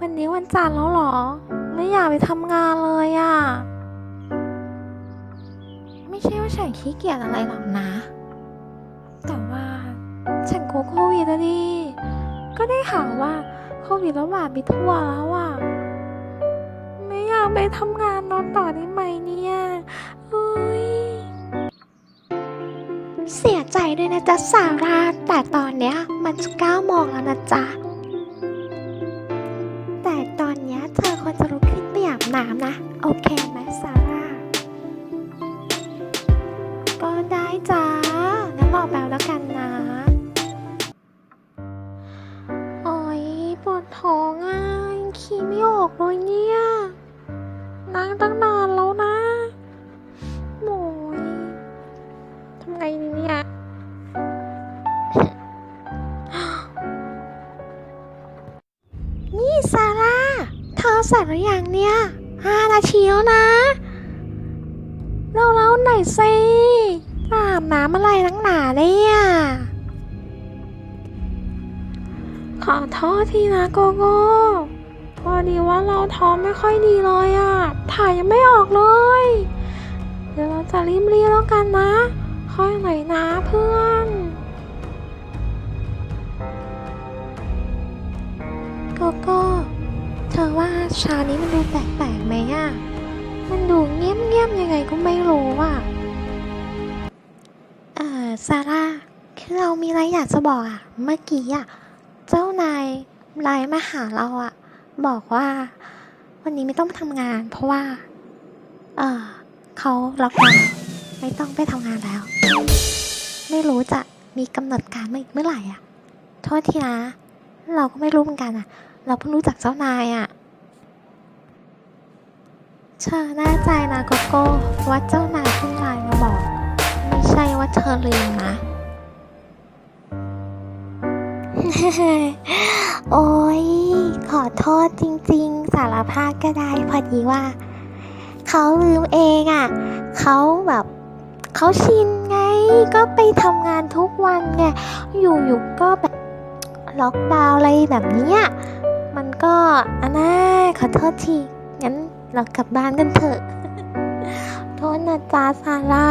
จันทร์แล้วเหรอ ไม่อยากไปทำงานเลยอะ่ะไม่ใช่ว่าฉันขี้เกียจอะไรหรอกนะ แต่ว่าฉันกลัวโควิดอะดิ ก็ได้ข่าวว่าโควิดระบาดไปทั่วแล้วอะ่ะไม่อยากไปทำงานนอนต่อได้ไหมเนี่ยเฮ้ยเสียใจด้วยนะจ๊ะสาราแต่ตอนเนี้ยมันจะเก้าโมงแล้วนะจ๊ะ เนี้ยเธอควรจะลุกขึ้นไปอาบน้ำนะ โอเคไหมซาร่า ก็ได้จ้างั้นรอแป๊บแล้วกันนะ โอ้ยปวดท้องอะขี้ไม่ออกเลยเนี่ย นั่งตั้งนานแล้วนะโอ้ยทำไงดีเนี่ยนี่ซาร่า เธอเสร็จหรือยังเนี่ยห้านาทีแล้วนะเราเล่าหน่อยสิอาบน้ำอะไรนักหนาเนี่ยขอโทษทีนะโกโก้พอดีว่าเราท้องไม่ค่อยดีเลยอะถ่ายยังไม่ออกเลย เดี๋ยวเราจะรีบรีแล้วกันนะ ค่อยหน่อยนะเพื่อนโกโก้ เธอว่าเช้านี้มันดูแปลกๆไหมอะมันดูเงียบๆยังไงก็ไม่รู้อะเออซาร่าคือเรามีอะไรอยากจะบอกอะเมื่อกี้อะเจ้านายไลน์มาหาเราอะบอกว่า วันนี้ไม่ต้องไปทำงาน เพราะว่า เออเขาล็อกดาวน์ไม่ต้องไปทำงานแล้ว ไม่รู้จะมีกำหนดการมาอีกเมื่อไหร่อะโทษทีนะเราก็ไม่รู้เหมือนกันอะ เราเพิ่งรู้จักเจ้านายอะ่ะเธอแน่ใจนะโกโก้ว่าเจ้านายเพิ่งไลน์มาบอก ไม่ใช่ว่าเธอลืมนะ โอ้ยขอโทษจริงๆ สารภาพก็ได้พอดีว่า เขาลืมเองอะ่ะ เขาแบบเขาชินไงก็ไปทำงานทุกวันไง อยู่ๆก็แบบล็อกดาวน์อะไรแบบนี้ ก็อันน่าขอโทษทีงั้นเรากลับบ้านกันเถอะ โทษนะจ๊ะซาร่า